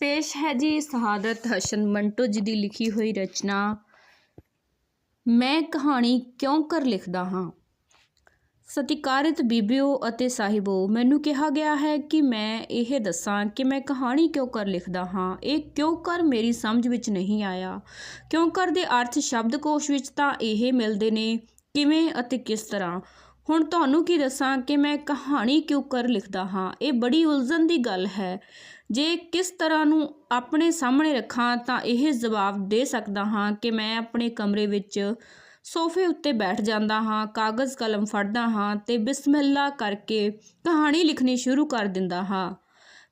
ਪੇਸ਼ ਹੈ ਜੀ ਸ਼ਹਾਦਤ ਹਸਨ ਮੰਟੋ ਜੀ ਦੀ ਲਿਖੀ ਹੋਈ ਰਚਨਾ। ਮੈਂ ਕਹਾਣੀ ਕਿਉਂ ਕਰ ਲਿਖਦਾ ਹਾਂ? ਸਤਿਕਾਰਿਤ ਬੀਬੀਓ ਅਤੇ ਸਾਹਿਬੋ, ਮੈਨੂੰ ਕਿਹਾ ਗਿਆ ਹੈ ਕਿ ਮੈਂ ਇਹ ਦੱਸਾਂ ਕਿ ਮੈਂ ਕਹਾਣੀ ਕਿਉਂ ਕਰ ਲਿਖਦਾ ਹਾਂ? ਇਹ ਕਿਉਂ ਕਰ ਮੇਰੀ ਸਮਝ ਵਿੱਚ ਨਹੀਂ ਆਇਆ? ਕਿਉਂ ਕਰ ਦੇ ਅਰਥ ਸ਼ਬਦਕੋਸ਼ ਵਿੱਚ ਤਾਂ ਇਹ ਮਿਲਦੇ ਨੇ? ਕਿਵੇਂ ਅਤੇ ਕਿਸ ਤਰ੍ਹਾਂ? ਹੁਣ ਤੁਹਾਨੂੰ ਕੀ ਦੱਸਾਂ ਕਿ ਮੈਂ ਕਹਾਣੀ ਕਿਉਂ ਕਰ ਲਿਖਦਾ ਹਾਂ? ਇਹ ਬੜੀ ਉਲਝਣ ਦੀ ਗੱਲ ਹੈ। ਜੇ ਕਿਸ ਤਰ੍ਹਾਂ ਨੂੰ ਆਪਣੇ ਸਾਹਮਣੇ ਰੱਖਾਂ ਤਾਂ ਇਹ ਜਵਾਬ ਦੇ ਸਕਦਾ ਹਾਂ ਕਿ ਮੈਂ ਆਪਣੇ ਕਮਰੇ ਵਿੱਚ ਸੋਫੇ ਉੱਤੇ ਬੈਠ ਜਾਂਦਾ ਹਾਂ, ਕਾਗਜ਼ ਕਲਮ ਫੜਦਾ ਹਾਂ ਤੇ ਬਿਸਮਿਲ੍ਲਾ ਕਰਕੇ ਕਹਾਣੀ ਲਿਖਣੀ ਸ਼ੁਰੂ ਕਰ ਦਿੰਦਾ ਹਾਂ।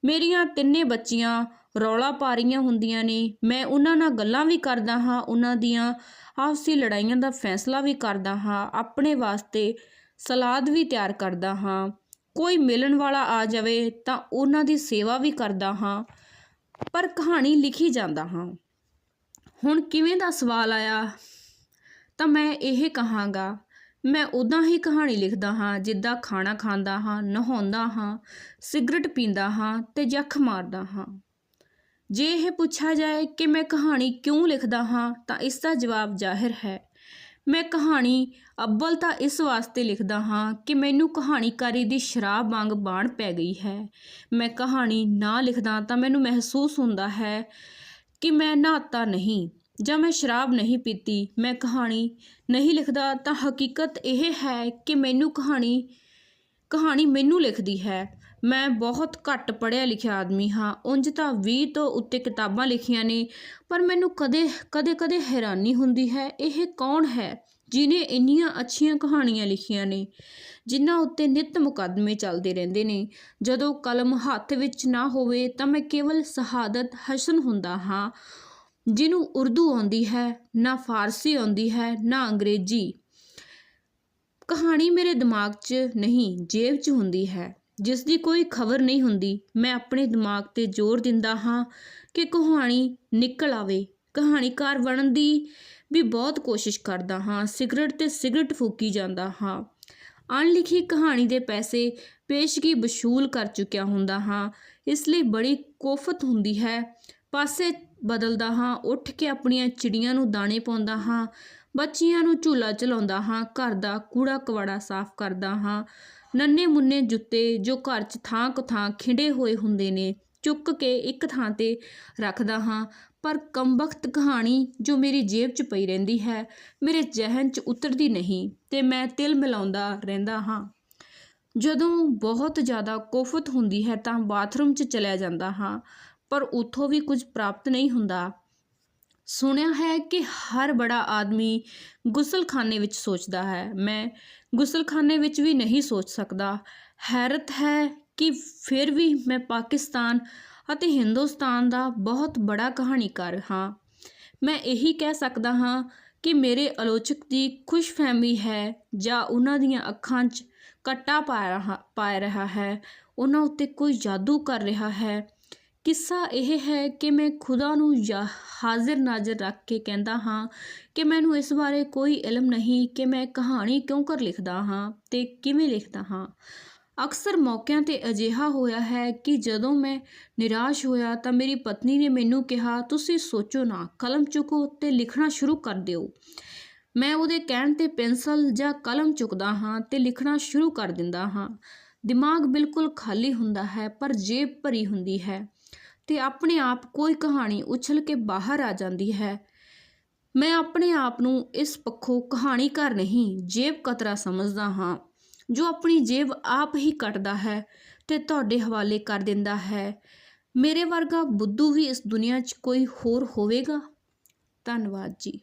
ਮੇਰੀਆਂ ਤਿੰਨੇ ਬੱਚੀਆਂ ਰੌਲਾ ਪਾ ਰਹੀਆਂ ਹੁੰਦੀਆਂ ਨੇ। ਮੈਂ ਉਹਨਾਂ ਨਾਲ ਗੱਲਾਂ ਵੀ ਕਰਦਾ ਹਾਂ, ਉਹਨਾਂ ਦੀਆਂ ਆਪਸੀ ਲੜਾਈਆਂ ਦਾ ਫੈਸਲਾ ਵੀ ਕਰਦਾ ਹਾਂ। ਆਪਣੇ ਵਾਸਤੇ ਸਲਾਦ ਵੀ ਤਿਆਰ ਕਰਦਾ ਹਾਂ। ਕੋਈ ਮਿਲਣ ਵਾਲਾ ਆ ਜਾਵੇ ਤਾਂ ਉਹਨਾਂ ਦੀ ਸੇਵਾ ਵੀ ਕਰਦਾ ਹਾਂ, ਪਰ ਕਹਾਣੀ ਲਿਖੀ ਜਾਂਦਾ ਹਾਂ। ਹੁਣ ਕਿਵੇਂ ਦਾ ਸਵਾਲ ਆਇਆ? ਤਾਂ ਮੈਂ ਇਹ ਕਹਾਂਗਾ, ਮੈਂ ਉਦਾਂ ਹੀ ਕਹਾਣੀ ਲਿਖਦਾ ਹਾਂ, ਜਿੱਦਾਂ ਖਾਣਾ ਖਾਂਦਾ ਹਾਂ, ਨਹਾਉਂਦਾ ਹਾਂ, ਸਿਗਰਟ ਪੀਂਦਾ ਹਾਂ ਤੇ ਜੱਖ ਮਾਰਦਾ ਹਾਂ। ਜੇ ਇਹ ਪੁੱਛਿਆ ਜਾਏ ਕਿ ਮੈਂ ਕਹਾਣੀ ਕਿਉਂ ਲਿਖਦਾ ਹਾਂ ਤਾਂ ਇਸ ਦਾ ਜਵਾਬ ਜ਼ਾਹਿਰ ਹੈ। ਮੈਂ ਕਹਾਣੀ ਅੱਬਲ ਤਾਂ ਇਸ ਵਾਸਤੇ ਲਿਖਦਾ ਹਾਂ ਕਿ ਮੈਨੂੰ ਕਹਾਣੀਕਾਰੀ ਦੀ ਸ਼ਰਾਬ ਵਾਂਗ ਬਾਣ ਪੈ ਗਈ ਹੈ। ਮੈਂ ਕਹਾਣੀ ਨਾ ਲਿਖਦਾ ਤਾਂ ਮੈਨੂੰ ਮਹਿਸੂਸ ਹੁੰਦਾ ਹੈ ਕਿ ਮੈਂ ਨਹਾਤਾ ਨਹੀਂ ਜਾਂ ਮੈਂ ਸ਼ਰਾਬ ਨਹੀਂ ਪੀਤੀ। ਮੈਂ ਕਹਾਣੀ ਨਹੀਂ ਲਿਖਦਾ ਤਾਂ ਹਕੀਕਤ ਇਹ ਹੈ ਕਿ ਮੈਨੂੰ ਕਹਾਣੀ ਕਹਾਣੀ ਮੈਨੂੰ ਲਿਖਦੀ ਹੈ। ਮੈਂ ਬਹੁਤ ਘੱਟ ਪੜ੍ਹਿਆ ਲਿਖਿਆ ਆਦਮੀ ਹਾਂ। ਉਂਝ ਤਾਂ ਵੀਹ ਤੋਂ ਉੱਤੇ ਕਿਤਾਬਾਂ ਲਿਖੀਆਂ ਨੇ, ਪਰ ਮੈਨੂੰ ਕਦੇ ਕਦੇ ਕਦੇ ਹੈਰਾਨੀ ਹੁੰਦੀ ਹੈ, ਇਹ ਕੌਣ ਹੈ ਜਿਨੇ ਇੰਨੀਆਂ ਅੱਛੀਆਂ ਕਹਾਣੀਆਂ ਲਿਖੀਆਂ ਨੇ, ਜਿਨ੍ਹਾਂ ਉੱਤੇ ਨਿਤ ਮੁਕੱਦਮੇ ਚੱਲਦੇ ਰਹਿੰਦੇ ਨੇ। ਜਦੋਂ ਕਲਮ ਹੱਥ ਵਿੱਚ ਨਾ ਹੋਵੇ ਤਾਂ ਮੈਂ ਕੇਵਲ ਸ਼ਹਾਦਤ ਹਸਨ ਹੁੰਦਾ ਹਾਂ, ਜਿਹਨੂੰ ਉਰਦੂ ਆਉਂਦੀ ਹੈ, ਨਾ ਫਾਰਸੀ ਆਉਂਦੀ ਹੈ, ਨਾ ਅੰਗਰੇਜ਼ੀ। ਕਹਾਣੀ ਮੇਰੇ ਦਿਮਾਗ 'ਚ ਨਹੀਂ, ਜੇਬ 'ਚ ਹੁੰਦੀ ਹੈ। ਜਿਸ ਦੀ ਕੋਈ ਖਬਰ ਨਹੀਂ ਹੁੰਦੀ, ਮੈਂ ਆਪਣੇ ਦਿਮਾਗ ਤੇ ਜ਼ੋਰ ਦਿੰਦਾ ਹਾਂ ਕਿ ਕਹਾਣੀ ਨਿਕਲ ਆਵੇ। ਕਹਾਣੀਕਾਰ ਬਣਨ ਦੀ ਵੀ ਬਹੁਤ ਕੋਸ਼ਿਸ਼ ਕਰਦਾ ਹਾਂ, ਸਿਗਰਟ ਤੇ ਸਿਗਰਟ ਫੂਕੀ ਜਾਂਦਾ ਹਾਂ। ਅਣਲਿਖੀ ਕਹਾਣੀ ਦੇ ਪੈਸੇ ਪੇਸ਼ਗੀ ਵਸੂਲ ਕਰ ਚੁੱਕਿਆ ਹੁੰਦਾ ਹਾਂ, ਇਸ ਲਈ ਬੜੀ ਕੋਫਤ ਹੁੰਦੀ ਹੈ। ਪਾਸੇ ਬਦਲਦਾ ਹਾਂ, ਉੱਠ ਕੇ ਆਪਣੀਆਂ ਚਿੜੀਆਂ ਨੂੰ ਦਾਣੇ ਪਾਉਂਦਾ ਹਾਂ, ਬੱਚੀਆਂ ਨੂੰ ਝੂਲਾ ਚਲਾਉਂਦਾ ਹਾਂ, ਘਰ ਦਾ ਕੂੜਾ ਕਵਾੜਾ ਸਾਫ਼ ਕਰਦਾ ਹਾਂ। ਨੰਨੇ ਮੁੰਨੇ ਜੁੱਤੇ ਜੋ ਘਰ 'ਚ ਥਾਂ ਕੁ ਥਾਂ ਖਿੰਡੇ ਹੋਏ ਹੁੰਦੇ ਨੇ, ਚੁੱਕ ਕੇ ਇੱਕ ਥਾਂ ਤੇ ਰੱਖਦਾ ਹਾਂ। ਪਰ ਕਮਬਖਤ ਕਹਾਣੀ ਜੋ ਮੇਰੀ ਜੇਬ 'ਚ ਪਈ ਰਹਿੰਦੀ ਹੈ, ਮੇਰੇ ਜ਼ਹਿਨ 'ਚ ਉਤਰਦੀ ਨਹੀਂ ਤੇ ਮੈਂ ਤਿਲ ਮਿਲਾਉਂਦਾ ਰਹਿੰਦਾ ਹਾਂ। ਜਦੋਂ ਬਹੁਤ ਜ਼ਿਆਦਾ ਕੋਫਤ ਹੁੰਦੀ ਹੈ ਤਾਂ ਬਾਥਰੂਮ 'ਚ ਚਲਿਆ ਜਾਂਦਾ ਹਾਂ, ਪਰ ਉਥੋਂ ਵੀ ਕੁਝ ਪ੍ਰਾਪਤ ਨਹੀਂ ਹੁੰਦਾ। ਸੁਣਿਆ ਹੈ ਕਿ ਹਰ ਬੜਾ ਆਦਮੀ ਗੁਸਲਖਾਨੇ ਵਿੱਚ ਸੋਚਦਾ ਹੈ। ਮੈਂ ਗੁਸਲਖਾਨੇ ਵਿੱਚ ਵੀ ਨਹੀਂ ਸੋਚ ਸਕਦਾ। ਹੈਰਤ ਹੈ ਕਿ ਫਿਰ ਵੀ ਮੈਂ ਪਾਕਿਸਤਾਨ ਅਤੇ ਹਿੰਦੁਸਤਾਨ ਦਾ ਬਹੁਤ ਬੜਾ ਕਹਾਣੀਕਾਰ ਹਾਂ। ਮੈਂ ਇਹੀ ਕਹਿ ਸਕਦਾ ਹਾਂ ਕਿ ਮੇਰੇ ਆਲੋਚਕ ਦੀ ਖੁਸ਼ਫਹਿਮੀ ਹੈ ਜਾਂ ਉਹਨਾਂ ਦੀਆਂ ਅੱਖਾਂ 'ਚ ਕੱਟਾ ਪਾ ਰਹਾ ਪਾ ਰਿਹਾ ਹੈ। ਉਹਨਾਂ ਉੱਤੇ ਕੋਈ ਜਾਦੂ ਕਰ ਰਿਹਾ ਹੈ। ਕਿੱਸਾ ਇਹ ਹੈ ਕਿ ਮੈਂ ਖੁਦਾ ਨੂੰ ਹਾਜ਼ਰ ਨਾਜ਼ਰ ਰੱਖ ਕੇ ਕਹਿੰਦਾ ਹਾਂ ਕਿ ਮੈਨੂੰ ਇਸ ਬਾਰੇ ਕੋਈ ਇਲਮ ਨਹੀਂ ਕਿ ਮੈਂ ਕਹਾਣੀ ਕਿਉਂ ਕਰ ਲਿਖਦਾ ਹਾਂ ਤੇ ਕਿਵੇਂ ਲਿਖਦਾ ਹਾਂ। ਅਕਸਰ ਮੌਕਿਆਂ ਤੇ ਅਜਿਹਾ ਹੋਇਆ ਹੈ ਕਿ ਜਦੋਂ ਮੈਂ ਨਿਰਾਸ਼ ਹੋਇਆ ਤਾਂ ਮੇਰੀ ਪਤਨੀ ਨੇ ਮੈਨੂੰ ਕਿਹਾ, ਤੁਸੀਂ ਸੋਚੋ ਨਾ, ਕਲਮ ਚੁੱਕੋ ਤੇ ਲਿਖਣਾ ਸ਼ੁਰੂ ਕਰ ਦਿਓ। ਮੈਂ ਉਹਦੇ ਕਹਿਣ ਤੇ ਪੈਨਸਲ ਜਾਂ ਕਲਮ ਚੁੱਕਦਾ ਹਾਂ ਤੇ ਲਿਖਣਾ ਸ਼ੁਰੂ ਕਰ ਦਿੰਦਾ ਹਾਂ। ਦਿਮਾਗ ਬਿਲਕੁਲ ਖਾਲੀ ਹੁੰਦਾ ਹੈ ਪਰ ਜੇਬ ਭਰੀ ਹੁੰਦੀ ਹੈ। ਤੇ ਆਪਣੇ ਆਪ ਕੋਈ ਕਹਾਣੀ ਉਛਲ ਕੇ ਬਾਹਰ ਆ ਜਾਂਦੀ ਹੈ। ਮੈਂ ਆਪਣੇ ਆਪ ਨੂੰ ਇਸ ਪੱਖੋਂ ਕਹਾਣੀਕਾਰ ਨਹੀਂ, ਜੇਬ ਕਤਰਾ ਸਮਝਦਾ ਹਾਂ, ਜੋ ਆਪਣੀ ਜੇਬ ਆਪ ਹੀ ਕੱਟਦਾ ਹੈ ਤੇ ਤੁਹਾਡੇ ਹਵਾਲੇ ਕਰ ਦਿੰਦਾ ਹੈ। ਮੇਰੇ ਵਰਗਾ ਬੁੱਧੂ ਵੀ ਇਸ ਦੁਨੀਆ 'ਚ ਕੋਈ ਹੋਰ ਹੋਵੇਗਾ? ਧੰਨਵਾਦ ਜੀ।